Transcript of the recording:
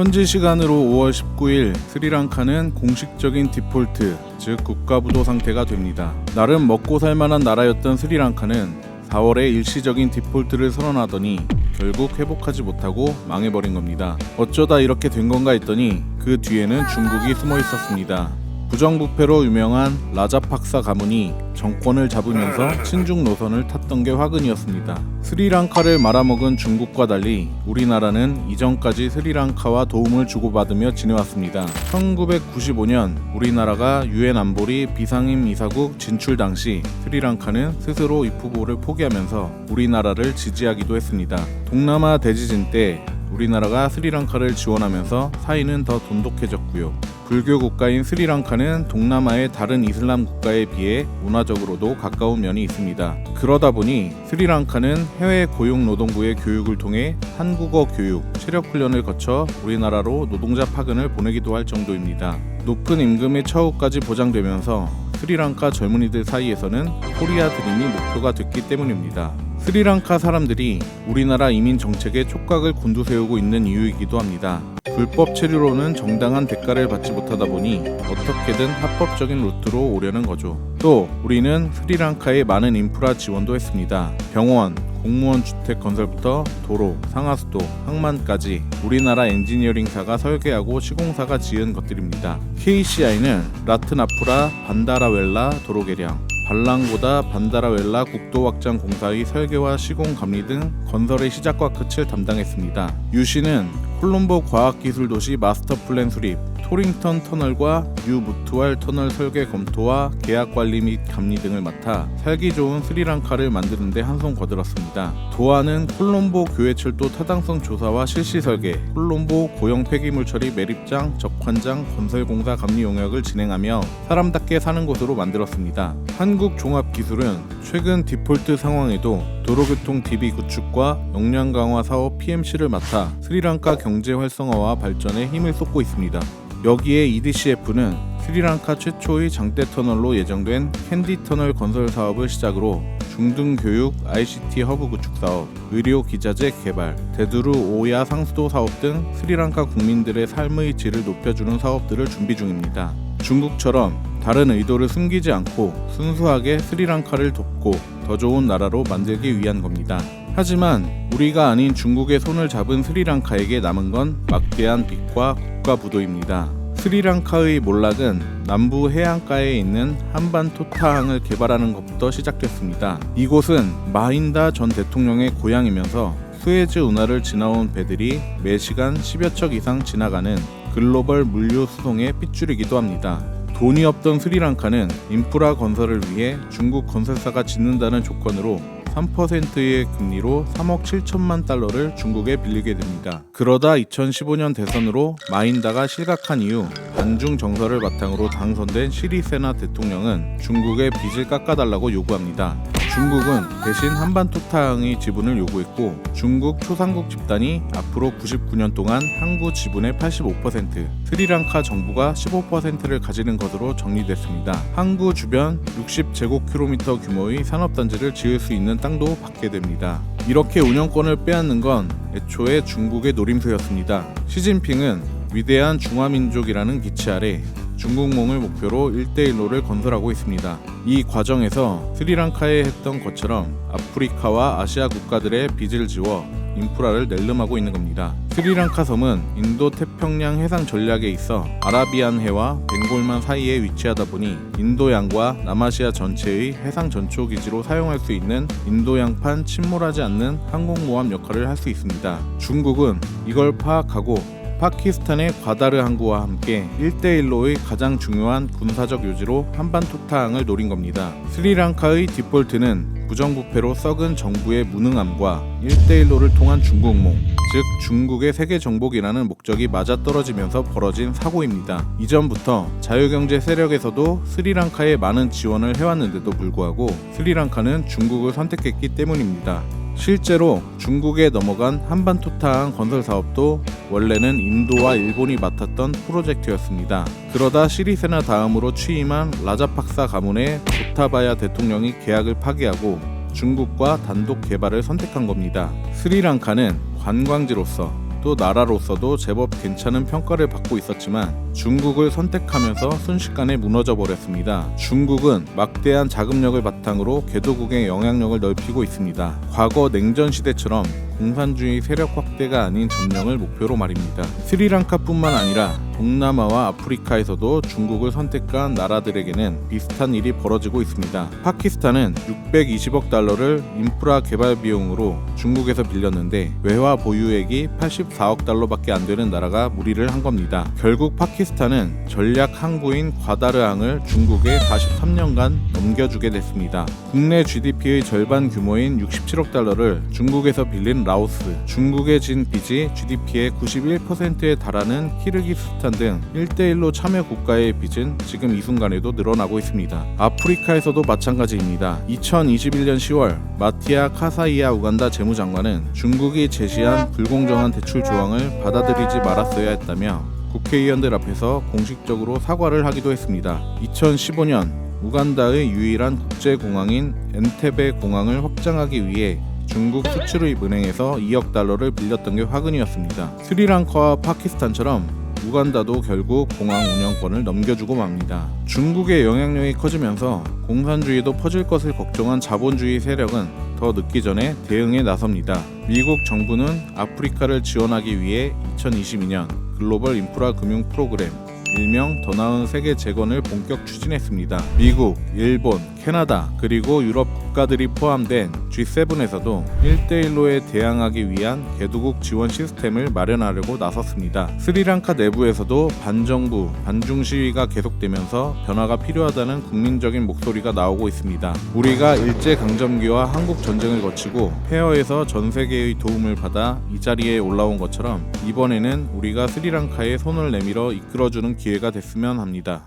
현지 시간으로 5월 19일 스리랑카는 공식적인 디폴트, 즉 국가부도 상태가 됩니다. 나름 먹고 살 만한 나라였던 스리랑카는 4월에 일시적인 디폴트를 선언하더니 결국 회복하지 못하고 망해버린 겁니다. 어쩌다 이렇게 된 건가 했더니 그 뒤에는 중국이 숨어 있었습니다. 부정부패로 유명한 라자팍사 가문이 정권을 잡으면서 친중 노선을 탔던 게 화근이었습니다. 스리랑카를 말아먹은 중국과 달리 우리나라는 이전까지 스리랑카와 도움을 주고받으며 지내왔습니다. 1995년 우리나라가 유엔 안보리 비상임 이사국 진출 당시 스리랑카는 스스로 입후보를 포기하면서 우리나라를 지지하기도 했습니다. 동남아 대지진 때 우리나라가 스리랑카를 지원하면서 사이는 더 돈독해졌고요. 불교 국가인 스리랑카는 동남아의 다른 이슬람 국가에 비해 문화적으로도 가까운 면이 있습니다. 그러다 보니 스리랑카는 해외 고용노동부의 교육을 통해 한국어 교육, 체력 훈련을 거쳐 우리나라로 노동자 파견을 보내기도 할 정도입니다. 높은 임금의 처우까지 보장되면서 스리랑카 젊은이들 사이에서는 코리아 드림이 목표가 됐기 때문입니다. 스리랑카 사람들이 우리나라 이민 정책에 촉각을 곤두세우고 있는 이유이기도 합니다. 불법 체류로는 정당한 대가를 받지 못하다 보니 어떻게든 합법적인 루트로 오려는 거죠. 또 우리는 스리랑카에 많은 인프라 지원도 했습니다. 병원, 공무원 주택 건설부터 도로, 상하수도, 항만까지 우리나라 엔지니어링사가 설계하고 시공사가 지은 것들입니다. KCI는 라트나프라 반다라웰라 도로 개량, 발랑고다 반다라웰라 국도 확장 공사의 설계와 시공 감리 등 건설의 시작과 끝을 담당했습니다. 유시는 콜롬보 과학기술도시 마스터 플랜 수립, 토링턴 터널과 뉴 무투알 터널 설계 검토와 계약 관리 및 감리 등을 맡아 살기 좋은 스리랑카를 만드는 데 한손 거들었습니다. 도하는 콜롬보 교외철도 타당성 조사와 실시 설계, 콜롬보 고형 폐기물 처리 매립장, 적환장, 건설공사 감리 용역을 진행하며 사람답게 사는 곳으로 만들었습니다. 한국종합기술은 최근 디폴트 상황에도 도로교통 DB 구축과 역량 강화 사업 PMC를 맡아 스리랑카 경제 활성화와 발전에 힘을 쏟고 있습니다. 여기에 EDCF는 스리랑카 최초의 장대 터널로 예정된 캔디 터널 건설 사업을 시작으로 중등 교육, ICT 허브 구축 사업, 의료 기자재 개발, 대두루 오야 상수도 사업 등 스리랑카 국민들의 삶의 질을 높여주는 사업들을 준비 중입니다. 중국처럼 다른 의도를 숨기지 않고 순수하게 스리랑카를 돕고 더 좋은 나라로 만들기 위한 겁니다. 하지만 우리가 아닌 중국의 손을 잡은 스리랑카에게 남은 건 막대한 빚과 국가 부도입니다. 스리랑카의 몰락은 남부 해안가에 있는 한반토 타항을 개발하는 것부터 시작됐습니다. 이곳은 마힌다 전 대통령의 고향이면서 수에즈 운하를 지나온 배들이 매 시간 10여 척 이상 지나가는 글로벌 물류 수송의 핏줄이기도 합니다. 돈이 없던 스리랑카는 인프라 건설을 위해 중국 건설사가 짓는다는 조건으로 3%의 금리로 3억 7천만 달러를 중국에 빌리게 됩니다. 그러다 2015년 대선으로 마힌다가 실각한 이후 반중 정서를 바탕으로 당선된 시리세나 대통령은 중국의 빚을 깎아달라고 요구합니다. 중국은 대신 한반토타항의 지분을 요구했고 중국 초상국 집단이 앞으로 99년 동안 항구 지분의 85%, 스리랑카 정부가 15%를 가지는 것으로 정리됐습니다. 항구 주변 60제곱킬로미터 규모의 산업단지를 지을 수 있는 땅도 받게 됩니다. 이렇게 운영권을 빼앗는 건 애초에 중국의 노림수였습니다. 시진핑은 위대한 중화민족이라는 기치 아래 중국몽을 목표로 1대1로를 건설하고 있습니다. 이 과정에서 스리랑카에 했던 것처럼 아프리카와 아시아 국가들의 빚을 지워 인프라를 낼름하고 있는 겁니다. 스리랑카 섬은 인도 태평양 해상 전략에 있어 아라비안 해와 벵골만 사이에 위치하다 보니 인도양과 남아시아 전체의 해상 전초 기지로 사용할 수 있는 인도양판 침몰하지 않는 항공모함 역할을 할 수 있습니다. 중국은 이걸 파악하고 파키스탄의 과다르 항구와 함께 1대1로의 가장 중요한 군사적 요지로 한반 토타항을 노린 겁니다. 스리랑카의 디폴트는 부정부패로 썩은 정부의 무능함과 1대1로를 통한 중국몽, 즉 중국의 세계 정복이라는 목적이 맞아떨어지면서 벌어진 사고입니다. 이전부터 자유경제 세력에서도 스리랑카에 많은 지원을 해왔는데도 불구하고 스리랑카는 중국을 선택했기 때문입니다. 실제로 중국에 넘어간 한반토타항 건설 사업도 원래는 인도와 일본이 맡았던 프로젝트였습니다. 그러다 시리세나 다음으로 취임한 라자팍사 가문의 고타바야 대통령이 계약을 파기하고 중국과 단독 개발을 선택한 겁니다. 스리랑카는 관광지로서 또 나라로서도 제법 괜찮은 평가를 받고 있었지만 중국을 선택하면서 순식간에 무너져 버렸습니다. 중국은 막대한 자금력을 바탕으로 개도국의 영향력을 넓히고 있습니다. 과거 냉전 시대처럼 공산주의 세력 확대가 아닌 점령을 목표로 말입니다. 스리랑카뿐만 아니라 동남아와 아프리카에서도 중국을 선택한 나라들에게는 비슷한 일이 벌어지고 있습니다. 파키스탄은 620억 달러를 인프라 개발 비용으로 중국에서 빌렸는데 외화 보유액이 84억 달러밖에 안 되는 나라가 무리를 한 겁니다. 결국 파키스탄은 전략 항구인 과다르항을 중국에 43년간 넘겨주게 됐습니다. 국내 GDP의 절반 규모인 67억 달러를 중국에서 빌린 라오스, 중국에 진 빚이 GDP의 91%에 달하는 키르기스탄 등 1대1로 참여 국가의 빚은 지금 이 순간에도 늘어나고 있습니다. 아프리카에서도 마찬가지입니다. 2021년 10월 마티아 카사이아 우간다 재무장관은 중국이 제시한 불공정한 대출 조항을 받아들이지 말았어야 했다며 국회의원들 앞에서 공식적으로 사과를 하기도 했습니다. 2015년 우간다의 유일한 국제공항인 엔테베 공항을 확장하기 위해 중국 수출의 은행에서 2억 달러를 빌렸던 게 화근이었습니다. 스리랑카와 파키스탄처럼 우간다도 결국 공항 운영권을 넘겨주고 맙니다. 중국의 영향력이 커지면서 공산주의도 퍼질 것을 걱정한 자본주의 세력은 더 늦기 전에 대응에 나섭니다. 미국 정부는 아프리카를 지원하기 위해 2022년 글로벌 인프라 금융 프로그램 일명 더 나은 세계 재건을 본격 추진했습니다. 미국, 일본, 캐나다, 그리고 유럽 국가들이 포함된 G7에서도 1대1로에 대항하기 위한 개도국 지원 시스템을 마련하려고 나섰습니다. 스리랑카 내부에서도 반정부, 반중 시위가 계속되면서 변화가 필요하다는 국민적인 목소리가 나오고 있습니다. 우리가 일제 강점기와 한국 전쟁을 거치고 폐허에서 전 세계의 도움을 받아 이 자리에 올라온 것처럼 이번에는 우리가 스리랑카에 손을 내밀어 이끌어주는 기회가 됐으면 합니다.